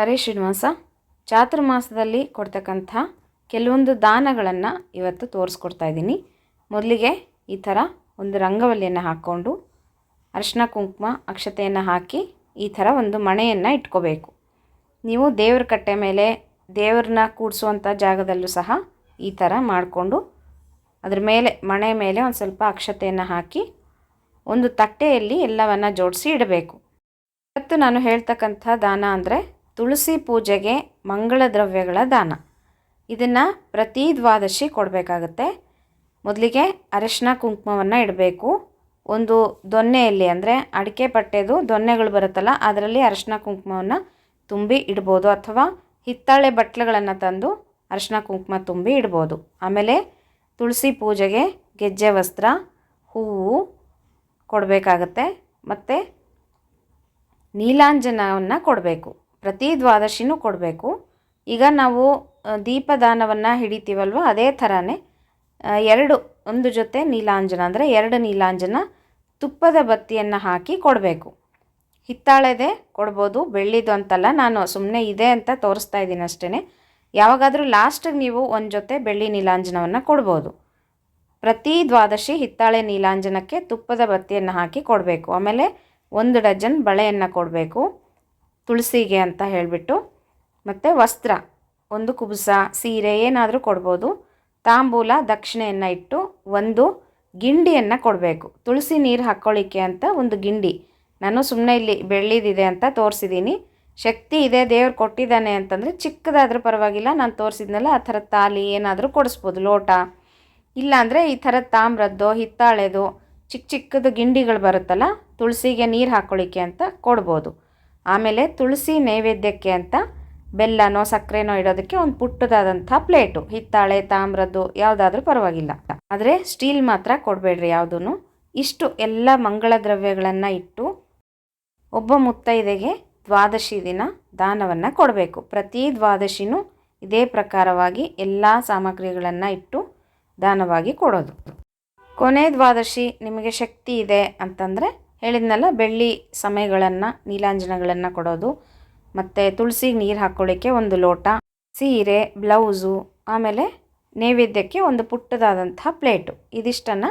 ಹರೇ ಶ್ರೀನಿವಾಸ ಚಾತುರ್ಮಾಸದಲ್ಲಿ ಕೊಡ್ತಕ್ಕಂಥ ಕೆಲವೊಂದು ದಾನಗಳನ್ನು ಇವತ್ತು ತೋರಿಸ್ಕೊಡ್ತಾ ಇದ್ದೀನಿ. ಮೊದಲಿಗೆ ಈ ಥರ ಒಂದು ರಂಗವಲ್ಲಿಯನ್ನು ಹಾಕ್ಕೊಂಡು ಅರಿಶಿನ ಕುಂಕುಮ, ಅಕ್ಷತೆಯನ್ನು ಹಾಕಿ ಈ ಥರ ಒಂದು ಮಣೆಯನ್ನು ಇಟ್ಕೋಬೇಕು. ನೀವು ದೇವ್ರ ಕಟ್ಟೆ ಮೇಲೆ ದೇವ್ರನ್ನ ಕೂಡಿಸುವಂಥ ಜಾಗದಲ್ಲೂ ಸಹ ಈ ಥರ ಮಾಡಿಕೊಂಡು ಅದ್ರ ಮೇಲೆ, ಮಣೆ ಮೇಲೆ ಒಂದು ಸ್ವಲ್ಪ ಅಕ್ಷತೆಯನ್ನು ಹಾಕಿ ಒಂದು ತಟ್ಟೆಯಲ್ಲಿ ಎಲ್ಲವನ್ನು ಜೋಡಿಸಿ ಇಡಬೇಕು. ಇವತ್ತು ನಾನು ಹೇಳ್ತಕ್ಕಂಥ ದಾನ ಅಂದರೆ ತುಳಸಿ ಪೂಜೆಗೆ ಮಂಗಳ ದ್ರವ್ಯಗಳ ದಾನ. ಇದನ್ನು ಪ್ರತಿ ದ್ವಾದಶಿ ಕೊಡಬೇಕಾಗತ್ತೆ. ಮೊದಲಿಗೆ ಅರಿಶಿನ ಕುಂಕುಮವನ್ನು ಇಡಬೇಕು. ಒಂದು ದೊನ್ನೆಯಲ್ಲಿ ಅಂದರೆ ಅಡಿಕೆ ಪಟ್ಟೆದು ದೊನ್ನೆಗಳು ಬರುತ್ತಲ್ಲ, ಅದರಲ್ಲಿ ಅರಿಶಿನ ಕುಂಕುಮವನ್ನು ತುಂಬಿ ಇಡ್ಬೋದು. ಅಥವಾ ಹಿತ್ತಾಳೆ ಬಟ್ಲುಗಳನ್ನು ತಂದು ಅರಿಶಿನ ಕುಂಕುಮ ತುಂಬಿ ಇಡ್ಬೋದು. ಆಮೇಲೆ ತುಳಸಿ ಪೂಜೆಗೆ ಗೆಜ್ಜೆ ವಸ್ತ್ರ, ಹೂವು ಕೊಡಬೇಕಾಗತ್ತೆ. ಮತ್ತು ನೀಲಾಂಜನವನ್ನು ಕೊಡಬೇಕು. ಪ್ರತಿ ದ್ವಾದಶಿನೂ ಕೊಡಬೇಕು. ಈಗ ನಾವು ದೀಪದಾನವನ್ನು ಹಿಡಿತೀವಲ್ವ? ಅದೇ ಥರನೇ ಎರಡು, ಒಂದು ಜೊತೆ ನೀಲಾಂಜನ ಅಂದರೆ ಎರಡು ನೀಲಾಂಜನ ತುಪ್ಪದ ಬತ್ತಿಯನ್ನು ಹಾಕಿ ಕೊಡಬೇಕು. ಹಿತ್ತಾಳೆದೆ ಕೊಡ್ಬೋದು, ಬೆಳ್ಳಿದು ಅಂತಲ್ಲ, ನಾನು ಸುಮ್ಮನೆ ಇದೆ ಅಂತ ತೋರಿಸ್ತಾ ಇದ್ದೀನಿ ಅಷ್ಟೇ ಯಾವಾಗಾದರೂ ಲಾಸ್ಟಿಗೆ ನೀವು ಒಂದು ಜೊತೆ ಬೆಳ್ಳಿ ನೀಲಾಂಜನವನ್ನು ಕೊಡ್ಬೋದು. ಪ್ರತಿ ದ್ವಾದಶಿ ಹಿತ್ತಾಳೆ ನೀಲಾಂಜನಕ್ಕೆ ತುಪ್ಪದ ಬತ್ತಿಯನ್ನು ಹಾಕಿ ಕೊಡಬೇಕು. ಆಮೇಲೆ ಒಂದು ಡಜನ್ ಬಳೆಯನ್ನು ಕೊಡಬೇಕು. ತುಳಸಿಗೆ ಅಂತ ಹೇಳಿಬಿಟ್ಟು, ಮತ್ತು ವಸ್ತ್ರ, ಒಂದು ಕುಬುಸ, ಸೀರೆ ಏನಾದರೂ ಕೊಡ್ಬೋದು. ತಾಂಬೂಲ, ದಕ್ಷಿಣೆಯನ್ನು ಇಟ್ಟು ಒಂದು ಗಿಂಡಿಯನ್ನು ಕೊಡಬೇಕು. ತುಳಸಿ ನೀರು ಹಾಕ್ಕೊಳ್ಳಿಕ್ಕೆ ಅಂತ ಒಂದು ಗಿಂಡಿ. ನಾನು ಸುಮ್ಮನೆ ಇಲ್ಲಿ ಬೆಳ್ಳಿದಿದೆ ಅಂತ ತೋರಿಸಿದ್ದೀನಿ ಶಕ್ತಿ ಇದೆ, ದೇವ್ರು ಕೊಟ್ಟಿದ್ದಾನೆ ಅಂತಂದರೆ ಚಿಕ್ಕದಾದರೂ ಪರವಾಗಿಲ್ಲ. ನಾನು ತೋರಿಸಿದ್ನಲ್ಲ, ಆ ಥರ ತಾಲಿ ಏನಾದರೂ ಕೊಡಿಸ್ಬೋದು, ಲೋಟ. ಇಲ್ಲಾಂದರೆ ಈ ಥರ ತಾಮ್ರದ್ದು, ಹಿತ್ತಾಳೆದು ಚಿಕ್ಕ ಚಿಕ್ಕದು ಗಿಂಡಿಗಳು ಬರುತ್ತಲ್ಲ, ತುಳಸಿಗೆ ನೀರು ಹಾಕ್ಕೊಳ್ಳಿಕ್ಕೆ ಅಂತ ಕೊಡ್ಬೋದು. ಆಮೇಲೆ ತುಳಸಿ ನೈವೇದ್ಯಕ್ಕೆ ಅಂತ ಬೆಲ್ಲನೋ ಸಕ್ಕರೆನೋ ಇಡೋದಕ್ಕೆ ಒಂದು ಪುಟ್ಟದಾದಂಥ ಪ್ಲೇಟು. ಹಿತ್ತಾಳೆ, ತಾಮ್ರದ್ದು ಯಾವುದಾದ್ರೂ ಪರವಾಗಿಲ್ಲ. ಆದರೆ ಸ್ಟೀಲ್ ಮಾತ್ರ ಕೊಡಬೇಡ್ರಿ ಯಾವುದೂ ಇಷ್ಟು ಎಲ್ಲ ಮಂಗಳ ದ್ರವ್ಯಗಳನ್ನು ಇಟ್ಟು ಒಬ್ಬ ಮುತ್ತೈದೆಗೆ ದ್ವಾದಶಿ ದಿನ ದಾನವನ್ನು ಕೊಡಬೇಕು. ಪ್ರತಿ ದ್ವಾದಶಿನೂ ಇದೇ ಪ್ರಕಾರವಾಗಿ ಎಲ್ಲ ಸಾಮಗ್ರಿಗಳನ್ನು ಇಟ್ಟು ದಾನವಾಗಿ ಕೊಡೋದು. ಕೊನೆ ದ್ವಾದಶಿ ನಿಮಗೆ ಶಕ್ತಿ ಇದೆ ಅಂತಂದರೆ ಹೇಳಿದ್ನಲ್ಲ, ಬೆಳ್ಳಿ ಸಮಯಗಳನ್ನು, ನೀಲಾಂಜನಗಳನ್ನು ಕೊಡೋದು. ಮತ್ತು ತುಳಸಿಗೆ ನೀರು ಹಾಕ್ಕೊಳ್ಳಿಕ್ಕೆ ಒಂದು ಲೋಟ, ಸೀರೆ, ಬ್ಲೌಸು, ಆಮೇಲೆ ನೈವೇದ್ಯಕ್ಕೆ ಒಂದು ಪುಟ್ಟದಾದಂಥ ಪ್ಲೇಟು. ಇದಿಷ್ಟನ್ನು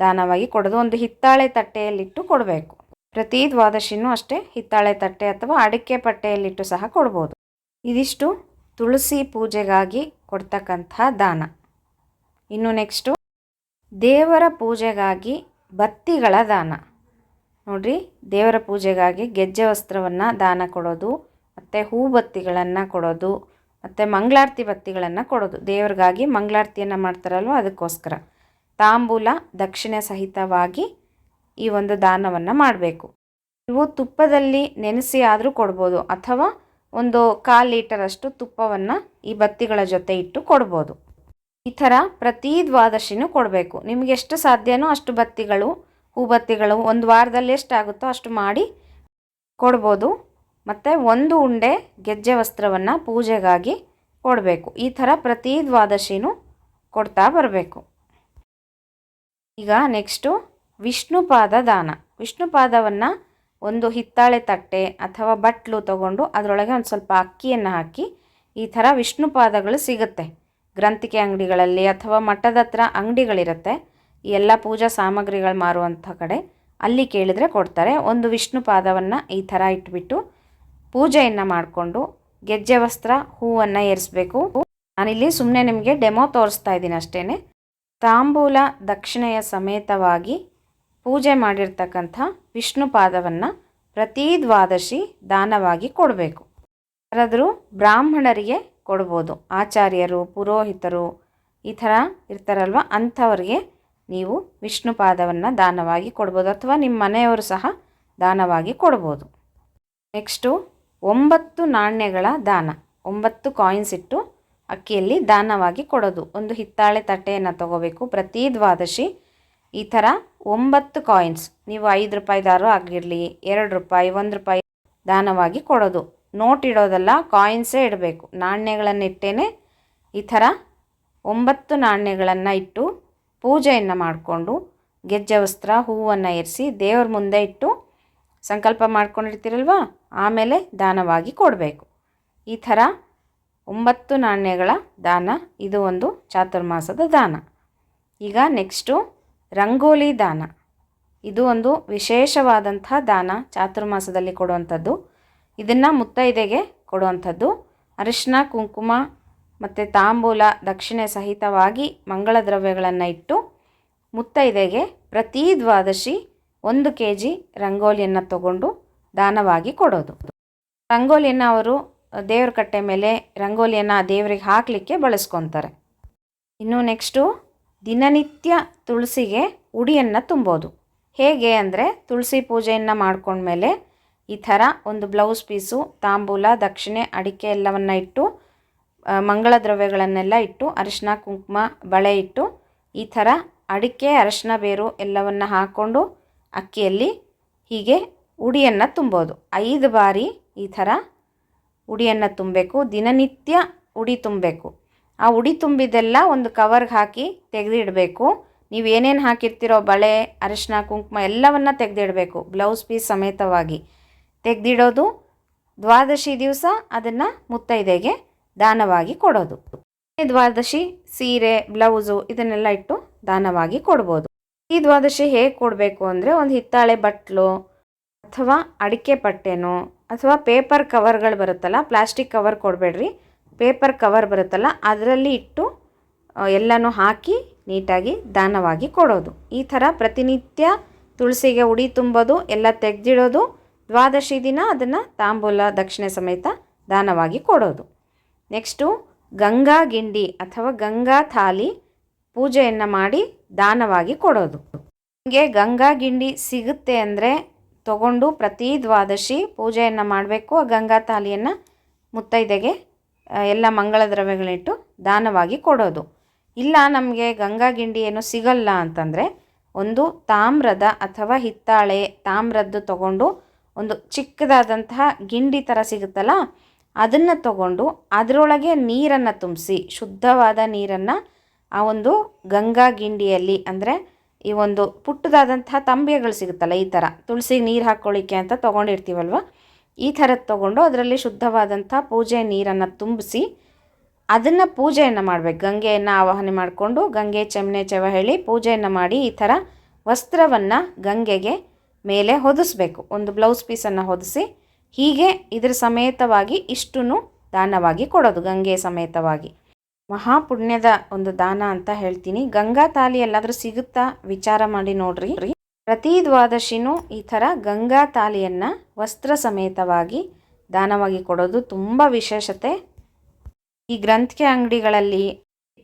ದಾನವಾಗಿ ಕೊಡೋದು. ಒಂದು ಹಿತ್ತಾಳೆ ತಟ್ಟೆಯಲ್ಲಿಟ್ಟು ಕೊಡಬೇಕು. ಪ್ರತಿ ದ್ವಾದಶಿನೂ ಅಷ್ಟೇ ಹಿತ್ತಾಳೆ ತಟ್ಟೆ ಅಥವಾ ಅಡಿಕೆ ಪಟ್ಟೆಯಲ್ಲಿಟ್ಟು ಸಹ ಕೊಡ್ಬೋದು. ಇದಿಷ್ಟು ತುಳಸಿ ಪೂಜೆಗಾಗಿ ಕೊಡ್ತಕ್ಕಂಥ ದಾನ. ಇನ್ನು ನೆಕ್ಸ್ಟು ದೇವರ ಪೂಜೆಗಾಗಿ ಬತ್ತಿಗಳ ದಾನ. ನೋಡ್ರಿ, ದೇವರ ಪೂಜೆಗಾಗಿ ಗೆಜ್ಜೆ ವಸ್ತ್ರವನ್ನು ದಾನ ಕೊಡೋದು, ಮತ್ತು ಹೂ ಬತ್ತಿಗಳನ್ನು ಕೊಡೋದು, ಮತ್ತು ಮಂಗಳಾರತಿ ಬತ್ತಿಗಳನ್ನು ಕೊಡೋದು. ದೇವರಿಗಾಗಿ ಮಂಗಳಾರತಿಯನ್ನು ಮಾಡ್ತಾರಲ್ವ? ಅದಕ್ಕೋಸ್ಕರ. ತಾಂಬೂಲ ದಕ್ಷಿಣೆ ಸಹಿತವಾಗಿ ಈ ಒಂದು ದಾನವನ್ನು ಮಾಡಬೇಕು. ನೀವು ತುಪ್ಪದಲ್ಲಿ ನೆನೆಸಿ ಆದರೂ ಕೊಡ್ಬೋದು, ಅಥವಾ ಒಂದು ಕಾಲು ಲೀಟರಷ್ಟು ತುಪ್ಪವನ್ನು ಈ ಬತ್ತಿಗಳ ಜೊತೆ ಇಟ್ಟು ಕೊಡ್ಬೋದು. ಈ ಥರ ಪ್ರತಿ ದ್ವಾದಶಿನೂ ಕೊಡಬೇಕು. ನಿಮಗೆಷ್ಟು ಸಾಧ್ಯನೋ ಅಷ್ಟು ಬತ್ತಿಗಳು ಹೂಬತ್ತಿಗಳು ಒಂದು ವಾರದಲ್ಲಿ ಎಷ್ಟಾಗುತ್ತೋ ಅಷ್ಟು ಮಾಡಿ ಕೊಡ್ಬೋದು. ಮತ್ತು ಒಂದು ಉಂಡೆ ಗೆಜ್ಜೆ ವಸ್ತ್ರವನ್ನು ಪೂಜೆಗಾಗಿ ಕೊಡಬೇಕು. ಈ ಥರ ಪ್ರತಿ ದ್ವಾದಶಿನೂ ಕೊಡ್ತಾ ಬರಬೇಕು. ಈಗ ನೆಕ್ಸ್ಟು ವಿಷ್ಣುಪಾದ ದಾನ. ವಿಷ್ಣುಪಾದವನ್ನು ಒಂದು ಹಿತ್ತಾಳೆ ತಟ್ಟೆ ಅಥವಾ ಬಟ್ಲು ತಗೊಂಡು ಅದರೊಳಗೆ ಒಂದು ಸ್ವಲ್ಪ ಅಕ್ಕಿಯನ್ನು ಹಾಕಿ ಈ ಥರ ವಿಷ್ಣುಪಾದಗಳು ಸಿಗುತ್ತೆ. ಗ್ರಂಥಿಕೆ ಅಂಗಡಿಗಳಲ್ಲಿ ಅಥವಾ ಮಠದ ಹತ್ರ ಅಂಗಡಿಗಳಿರುತ್ತೆ. ಎಲ್ಲ ಪೂಜಾ ಸಾಮಗ್ರಿಗಳು ಮಾರುವಂಥ ಕಡೆ ಅಲ್ಲಿ ಕೇಳಿದರೆ ಕೊಡ್ತಾರೆ. ಒಂದು ವಿಷ್ಣು ಪಾದವನ್ನು ಈ ಥರ ಇಟ್ಬಿಟ್ಟು ಪೂಜೆಯನ್ನು ಮಾಡಿಕೊಂಡು ಗೆಜ್ಜೆ ವಸ್ತ್ರ ಹೂವನ್ನು ಏರಿಸಬೇಕು. ನಾನಿಲ್ಲಿ ಸುಮ್ಮನೆ ನಿಮಗೆ ಡೆಮೋ ತೋರಿಸ್ತಾ ಇದ್ದೀನಿ ಅಷ್ಟೇ ತಾಂಬೂಲ ದಕ್ಷಿಣೆಯ ಸಮೇತವಾಗಿ ಪೂಜೆ ಮಾಡಿರ್ತಕ್ಕಂಥ ವಿಷ್ಣು ಪಾದವನ್ನು ಪ್ರತಿ ದ್ವಾದಶಿ ದಾನವಾಗಿ ಕೊಡಬೇಕು. ಯಾರಾದರೂ ಬ್ರಾಹ್ಮಣರಿಗೆ ಕೊಡ್ಬೋದು. ಆಚಾರ್ಯರು, ಪುರೋಹಿತರು ಈ ಥರ ಇರ್ತಾರಲ್ವ ಅಂಥವ್ರಿಗೆ ನೀವು ವಿಷ್ಣು ಪಾದವನ್ನು ದಾನವಾಗಿ ಕೊಡ್ಬೋದು ಅಥವಾ ನಿಮ್ಮ ಮನೆಯವರು ಸಹ ದಾನವಾಗಿ ಕೊಡ್ಬೋದು. ನೆಕ್ಸ್ಟು ಒಂಬತ್ತು ನಾಣ್ಯಗಳ ದಾನ. ಒಂಬತ್ತು ಕಾಯಿನ್ಸ್ ಇಟ್ಟು ಅಕ್ಕಿಯಲ್ಲಿ ದಾನವಾಗಿ ಕೊಡೋದು. ಒಂದು ಹಿತ್ತಾಳೆ ತಟ್ಟೆಯನ್ನು ತಗೋಬೇಕು. ಪ್ರತಿ ದ್ವಾದಶಿ ಈ ಥರ ಒಂಬತ್ತು ಕಾಯಿನ್ಸ್ ನೀವು ಐದು ರೂಪಾಯಿದಾರು ಆಗಿರಲಿ, ಎರಡು ರೂಪಾಯಿ, ಒಂದು ರೂಪಾಯಿ ದಾನವಾಗಿ ಕೊಡೋದು. ನೋಟ್ ಇಡೋದಲ್ಲ ಕಾಯಿನ್ಸೇ ಇಡಬೇಕು. ನಾಣ್ಯಗಳನ್ನಿಟ್ಟೇ ಈ ಥರ ಒಂಬತ್ತು ನಾಣ್ಯಗಳನ್ನು ಇಟ್ಟು ಪೂಜೆಯನ್ನು ಮಾಡಿಕೊಂಡು ಗೆಜ್ಜೆ ವಸ್ತ್ರ ಹೂವನ್ನು ಏರಿಸಿ ದೇವ್ರ ಮುಂದೆ ಇಟ್ಟು ಸಂಕಲ್ಪ ಮಾಡ್ಕೊಂಡಿರ್ತೀರಲ್ವ? ಆಮೇಲೆ ದಾನವಾಗಿ ಕೊಡಬೇಕು. ಈ ಥರ ಒಂಬತ್ತು ನಾಣ್ಯಗಳ ದಾನ, ಇದು ಒಂದು ಚಾತುರ್ಮಾಸದ ದಾನ. ಈಗ ನೆಕ್ಸ್ಟು ರಂಗೋಲಿ ದಾನ. ಇದು ಒಂದು ವಿಶೇಷವಾದಂಥ ದಾನ, ಚಾತುರ್ಮಾಸದಲ್ಲಿ ಕೊಡುವಂಥದ್ದು. ಇದನ್ನು ಮುತ್ತೈದೆಗೆ ಕೊಡುವಂಥದ್ದು. ಅರಿಶಿನ ಕುಂಕುಮ ಮತ್ತು ತಾಂಬೂಲ ದಕ್ಷಿಣೆ ಸಹಿತವಾಗಿ ಮಂಗಳ ದ್ರವ್ಯಗಳನ್ನು ಇಟ್ಟು ಮುತ್ತೈದೆಗೆ ಪ್ರತಿ ದ್ವಾದಶಿ ಒಂದು ಕೆ ಜಿ ರಂಗೋಲಿಯನ್ನು ತಗೊಂಡು ದಾನವಾಗಿ ಕೊಡೋದು. ರಂಗೋಲಿಯನ್ನು ಅವರು ದೇವ್ರ ಕಟ್ಟೆ ಮೇಲೆ ರಂಗೋಲಿಯನ್ನು ದೇವರಿಗೆ ಹಾಕಲಿಕ್ಕೆ ಬಳಸ್ಕೊತಾರೆ. ಇನ್ನು ನೆಕ್ಸ್ಟು ದಿನನಿತ್ಯ ತುಳಸಿಗೆ ಉಡಿಯನ್ನು ತುಂಬೋದು. ಹೇಗೆ ಅಂದರೆ ತುಳಸಿ ಪೂಜೆಯನ್ನು ಮಾಡ್ಕೊಂಡ್ಮೇಲೆ ಈ ಥರ ಒಂದು ಬ್ಲೌಸ್ ಪೀಸು, ತಾಂಬೂಲ, ದಕ್ಷಿಣೆ, ಅಡಿಕೆ ಎಲ್ಲವನ್ನು ಇಟ್ಟು ಮಂಗಳ ದ್ರವ್ಯಗಳನ್ನೆಲ್ಲ ಇಟ್ಟು ಅರಿಶಿನ ಕುಂಕುಮ, ಬಳೆ ಇಟ್ಟು, ಈ ಥರ ಅಡಿಕೆ ಅರಿಶಿನ ಬೇರು ಎಲ್ಲವನ್ನು ಹಾಕ್ಕೊಂಡು ಅಕ್ಕಿಯಲ್ಲಿ ಹೀಗೆ ಉಡಿಯನ್ನು ತುಂಬೋದು. ಐದು ಬಾರಿ ಈ ಥರ ಉಡಿಯನ್ನು ತುಂಬಬೇಕು. ದಿನನಿತ್ಯ ಉಡಿ ತುಂಬಬೇಕು. ಆ ಉಡಿ ತುಂಬಿದ್ದೆಲ್ಲ ಒಂದು ಕವರ್ಗೆ ಹಾಕಿ ತೆಗೆದಿಡಬೇಕು. ನೀವು ಏನೇನು ಹಾಕಿರ್ತೀರೋ, ಬಳೆ ಅರಿಶಿನ ಕುಂಕುಮ ಎಲ್ಲವನ್ನು ತೆಗೆದಿಡಬೇಕು. ಬ್ಲೌಸ್ ಪೀಸ್ ಸಮೇತವಾಗಿ ತೆಗೆದಿಡೋದು ದ್ವಾದಶಿ ದಿವಸ ಅದನ್ನು ಮುತ್ತೈದೆಗೆ ದಾನವಾಗಿ ಕೊಡೋದು. ದ್ವಾದಶಿ ಸೀರೆ, ಬ್ಲೌಸು ಇದನ್ನೆಲ್ಲ ಇಟ್ಟು ದಾನವಾಗಿ ಕೊಡ್ಬೋದು. ಈ ದ್ವಾದಶಿ ಹೇಗೆ ಕೊಡಬೇಕು ಅಂದರೆ ಒಂದು ಹಿತ್ತಾಳೆ ಬಟ್ಲು ಅಥವಾ ಅಡಿಕೆ ಪಟ್ಟೆನೋ ಅಥವಾ ಪೇಪರ್ ಕವರ್ಗಳು ಬರುತ್ತಲ್ಲ, ಪ್ಲಾಸ್ಟಿಕ್ ಕವರ್ ಕೊಡಬೇಡ್ರಿ. ಪೇಪರ್ ಕವರ್ ಬರುತ್ತಲ್ಲ, ಅದರಲ್ಲಿ ಇಟ್ಟು ಎಲ್ಲನೂ ಹಾಕಿ ನೀಟಾಗಿ ದಾನವಾಗಿ ಕೊಡೋದು. ಈ ಥರ ಪ್ರತಿನಿತ್ಯ ತುಳಸಿಗೆ ಉಡಿ ತುಂಬೋದು, ಎಲ್ಲ ತೆಗೆದಿಡೋದು. ದ್ವಾದಶಿ ದಿನ ಅದನ್ನು ತಾಂಬೂಲ, ದಕ್ಷಿಣೆ ಸಮೇತ ದಾನವಾಗಿ ಕೊಡೋದು. ನೆಕ್ಸ್ಟು ಗಂಗಾ ಗಿಂಡಿ ಅಥವಾ ಗಂಗಾ ಥಾಲಿ ಪೂಜೆಯನ್ನು ಮಾಡಿ ದಾನವಾಗಿ ಕೊಡೋದು. ನಿಮಗೆ ಗಂಗಾ ಗಿಂಡಿ ಸಿಗುತ್ತೆ ಅಂದರೆ ತಗೊಂಡು ಪ್ರತಿ ದ್ವಾದಶಿ ಪೂಜೆಯನ್ನು ಮಾಡಬೇಕು. ಆ ಗಂಗಾ ಥಾಲಿಯನ್ನು ಮುತ್ತೈದೆಗೆ ಎಲ್ಲ ಮಂಗಳ ದ್ರವ್ಯಗಳಿಟ್ಟು ದಾನವಾಗಿ ಕೊಡೋದು. ಇಲ್ಲ ನಮಗೆ ಗಂಗಾ ಗಿಂಡಿ ಏನು ಸಿಗಲ್ಲ ಅಂತಂದರೆ ಒಂದು ತಾಮ್ರದ ಅಥವಾ ಹಿತ್ತಾಳೆ ತಾಮ್ರದ್ದು ತಗೊಂಡು ಒಂದು ಚಿಕ್ಕದಾದಂತಹ ಗಿಂಡಿ ಥರ ಸಿಗುತ್ತಲ್ಲ ಅದನ್ನು ತಗೊಂಡು ಅದರೊಳಗೆ ನೀರನ್ನು ತುಂಬಿಸಿ, ಶುದ್ಧವಾದ ನೀರನ್ನು ಆ ಒಂದು ಗಂಗಾ ಗಿಂಡಿಯಲ್ಲಿ ಅಂದರೆ ಈ ಒಂದು ಪುಟ್ಟದಾದಂತಹ ತಂಬೆಗಳು ಸಿಗುತ್ತಲ್ಲ ಈ ಥರ ತುಳಸಿಗೆ ನೀರು ಹಾಕ್ಕೊಳ್ಳಿಕ್ಕೆ ಅಂತ ತೊಗೊಂಡಿರ್ತೀವಲ್ವ? ಈ ಥರದ್ದು ತೊಗೊಂಡು ಅದರಲ್ಲಿ ಶುದ್ಧವಾದಂಥ ಪೂಜೆ ನೀರನ್ನು ತುಂಬಿಸಿ ಅದನ್ನು ಪೂಜೆಯನ್ನು ಮಾಡಬೇಕು. ಗಂಗೆಯನ್ನು ಆವಾಹನೆ ಮಾಡಿಕೊಂಡು ಗಂಗೆ ಚಮನೆ ಚವ ಹೇಳಿ ಪೂಜೆಯನ್ನು ಮಾಡಿ ಈ ಥರ ವಸ್ತ್ರವನ್ನು ಗಂಗೆಗೆ ಮೇಲೆ ಹೊದಿಸ್ಬೇಕು. ಒಂದು ಬ್ಲೌಸ್ ಪೀಸನ್ನು ಹೊದಿಸಿ ಹೀಗೆ ಇದರ ಸಮೇತವಾಗಿ ಇಷ್ಟನ್ನು ದಾನವಾಗಿ ಕೊಡೋದು ಗಂಗೆ ಸಮೇತವಾಗಿ. ಮಹಾಪುಣ್ಯದ ಒಂದು ದಾನ ಅಂತ ಹೇಳ್ತೀನಿ. ಗಂಗಾ ತಾಲಿ ಎಲ್ಲಾದರೂ ಸಿಗುತ್ತಾ? ವಿಚಾರ ಮಾಡಿ ನೋಡ್ರಿ. ಪ್ರತಿ ದ್ವಾದಶಿನೂ ಈ ಥರ ಗಂಗಾ ತಾಲಿಯನ್ನು ವಸ್ತ್ರ ಸಮೇತವಾಗಿ ದಾನವಾಗಿ ಕೊಡೋದು ತುಂಬ ವಿಶೇಷತೆ. ಈ ಗ್ರಂಥಿಕೆ ಅಂಗಡಿಗಳಲ್ಲಿ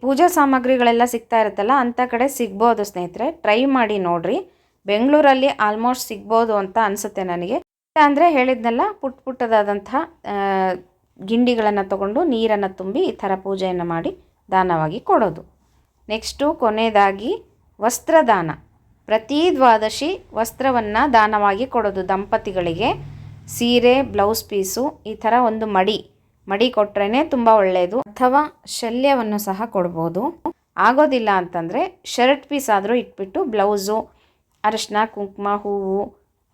ಪೂಜಾ ಸಾಮಗ್ರಿಗಳೆಲ್ಲ ಸಿಗ್ತಾ ಇರುತ್ತಲ್ಲ, ಅಂಥ ಕಡೆ ಸಿಗ್ಬೋದು ಸ್ನೇಹಿತರೆ. ಟ್ರೈ ಮಾಡಿ ನೋಡ್ರಿ. ಬೆಂಗಳೂರಲ್ಲಿ ಆಲ್ಮೋಸ್ಟ್ ಸಿಗ್ಬೋದು ಅಂತ ಅನಿಸುತ್ತೆ ನನಗೆ. ಅಂದರೆ ಹೇಳಿದ್ನಲ್ಲ, ಪುಟ್ ಪುಟ್ಟದಾದಂಥ ಗಿಂಡಿಗಳನ್ನು ತಗೊಂಡು ನೀರನ್ನು ತುಂಬಿ ಈ ಥರ ಪೂಜೆಯನ್ನು ಮಾಡಿ ದಾನವಾಗಿ ಕೊಡೋದು. ನೆಕ್ಸ್ಟು ಕೊನೆಯದಾಗಿ ವಸ್ತ್ರದಾನ. ಪ್ರತಿ ದ್ವಾದಶಿ ವಸ್ತ್ರವನ್ನು ದಾನವಾಗಿ ಕೊಡೋದು ದಂಪತಿಗಳಿಗೆ. ಸೀರೆ, ಬ್ಲೌಸ್ ಪೀಸು, ಈ ಥರ ಒಂದು ಮಡಿ. ಮಡಿ ಕೊಟ್ರೇ ತುಂಬ ಒಳ್ಳೆಯದು ಅಥವಾ ಶಲ್ಯವನ್ನು ಸಹ ಕೊಡ್ಬೋದು. ಆಗೋದಿಲ್ಲ ಅಂತಂದರೆ ಶರ್ಟ್ ಪೀಸ್ ಆದರೂ ಇಟ್ಬಿಟ್ಟು ಬ್ಲೌಸು, ಅರಶಿನ, ಕುಂಕುಮ, ಹೂವು,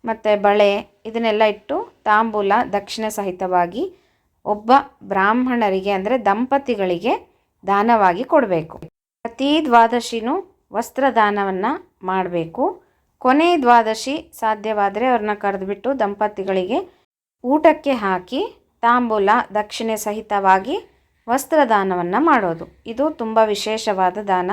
ಮತ್ತು ಬಳೆ ಇದನ್ನೆಲ್ಲ ಇಟ್ಟು ತಾಂಬೂಲ ದಕ್ಷಿಣ ಸಹಿತವಾಗಿ ಒಬ್ಬ ಬ್ರಾಹ್ಮಣರಿಗೆ ಅಂದರೆ ದಂಪತಿಗಳಿಗೆ ದಾನವಾಗಿ ಕೊಡಬೇಕು. ಪ್ರತಿ ದ್ವಾದಶಿನೂ ವಸ್ತ್ರದಾನವನ್ನು ಮಾಡಬೇಕು. ಕೊನೆ ದ್ವಾದಶಿ ಸಾಧ್ಯವಾದರೆ ಅವ್ರನ್ನ ಕರೆದುಬಿಟ್ಟು ದಂಪತಿಗಳಿಗೆ ಊಟಕ್ಕೆ ಹಾಕಿ ತಾಂಬೂಲ ದಕ್ಷಿಣೆ ಸಹಿತವಾಗಿ ವಸ್ತ್ರದಾನವನ್ನು ಮಾಡೋದು. ಇದು ತುಂಬ ವಿಶೇಷವಾದ ದಾನ.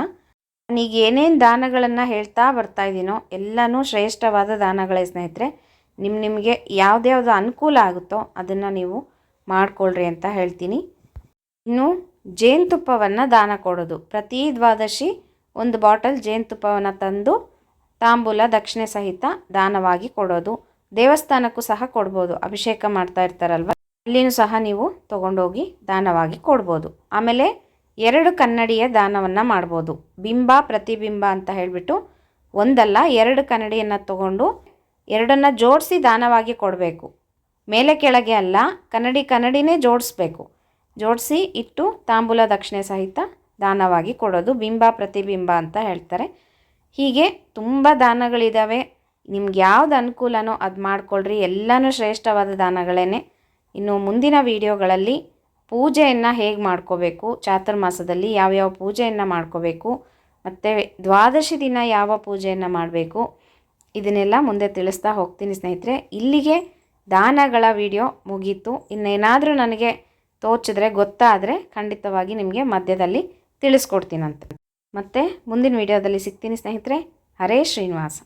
ನಾನೀಗ ಏನೇನು ದಾನಗಳನ್ನು ಹೇಳ್ತಾ ಬರ್ತಾ ಇದ್ದೀನೋ ಎಲ್ಲನೂ ಶ್ರೇಷ್ಠವಾದ ದಾನಗಳೇ ಸ್ನೇಹಿತರೆ. ನಿಮ್ಮ ನಿಮಗೆ ಯಾವ್ದ್ಯಾವ್ದು ಅನುಕೂಲ ಆಗುತ್ತೋ ಅದನ್ನು ನೀವು ಮಾಡಿಕೊಳ್ಳ್ರಿ ಅಂತ ಹೇಳ್ತೀನಿ. ಇನ್ನು ಜೇನುತುಪ್ಪವನ್ನು ದಾನ ಕೊಡೋದು. ಪ್ರತಿ ದ್ವಾದಶಿ ಒಂದು ಬಾಟಲ್ ಜೇನುತುಪ್ಪವನ್ನು ತಂದು ತಾಂಬೂಲ, ದಕ್ಷಿಣೆ ಸಹಿತ ದಾನವಾಗಿ ಕೊಡೋದು. ದೇವಸ್ಥಾನಕ್ಕೂ ಸಹ ಕೊಡ್ಬೋದು. ಅಭಿಷೇಕ ಮಾಡ್ತಾ ಇರ್ತಾರಲ್ವ? ಅಲ್ಲಿನೂ ಸಹ ನೀವು ತೊಗೊಂಡೋಗಿ ದಾನವಾಗಿ ಕೊಡ್ಬೋದು. ಆಮೇಲೆ ಎರಡು ಕನ್ನಡಿಯ ದಾನವನ್ನು ಮಾಡ್ಬೋದು. ಬಿಂಬ, ಪ್ರತಿಬಿಂಬ ಅಂತ ಹೇಳಿಬಿಟ್ಟು ಒಂದಲ್ಲ, ಎರಡು ಕನ್ನಡಿಯನ್ನು ತಗೊಂಡು ಎರಡನ್ನು ಜೋಡಿಸಿ ದಾನವಾಗಿ ಕೊಡಬೇಕು. ಮೇಲೆ ಕೆಳಗೆ ಅಲ್ಲ, ಕನ್ನಡಿ ಕನ್ನಡಿನೇ ಜೋಡಿಸ್ಬೇಕು. ಜೋಡಿಸಿ ಇಟ್ಟು ತಾಂಬೂಲ ದಕ್ಷಿಣೆ ಸಹಿತ ದಾನವಾಗಿ ಕೊಡೋದು ಬಿಂಬ ಪ್ರತಿಬಿಂಬ ಅಂತ ಹೇಳ್ತಾರೆ. ಹೀಗೆ ತುಂಬ ದಾನಗಳಿದ್ದಾವೆ ನಿಮ್ಗೆ ಯಾವ್ದು ಅನುಕೂಲನೋ ಅದು ಮಾಡ್ಕೊಳ್ರಿ. ಎಲ್ಲನೂ ಶ್ರೇಷ್ಠವಾದ ದಾನಗಳೇ ಇನ್ನು ಮುಂದಿನ ವಿಡಿಯೋಗಳಲ್ಲಿ ಪೂಜೆಯನ್ನು ಹೇಗೆ ಮಾಡ್ಕೋಬೇಕು ಚಾತುರ್ಮಾಸದಲ್ಲಿ ಯಾವ್ಯಾವ ಪೂಜೆಯನ್ನು ಮಾಡ್ಕೋಬೇಕು, ಮತ್ತು ದ್ವಾದಶಿ ದಿನ ಯಾವ ಪೂಜೆಯನ್ನು ಮಾಡಬೇಕು ಇದನ್ನೆಲ್ಲ ಮುಂದೆ ತಿಳಿಸ್ತಾ ಹೋಗ್ತೀನಿ ಸ್ನೇಹಿತರೆ. ಇಲ್ಲಿಗೆ ದಾನಗಳ ವಿಡಿಯೋ ಮುಗೀತು. ಇನ್ನೇನಾದರೂ ನನಗೆ ತೋಚಿದ್ರೆ, ಗೊತ್ತಾದರೆ ಖಂಡಿತವಾಗಿ ನಿಮಗೆ ಮಧ್ಯದಲ್ಲಿ ತಿಳಿಸ್ಕೊಡ್ತೀನಂತೆ. ಮತ್ತು ಮುಂದಿನ ವಿಡಿಯೋದಲ್ಲಿ ಸಿಗ್ತೀನಿ ಸ್ನೇಹಿತರೆ. ಹರೇ ಶ್ರೀನಿವಾಸ.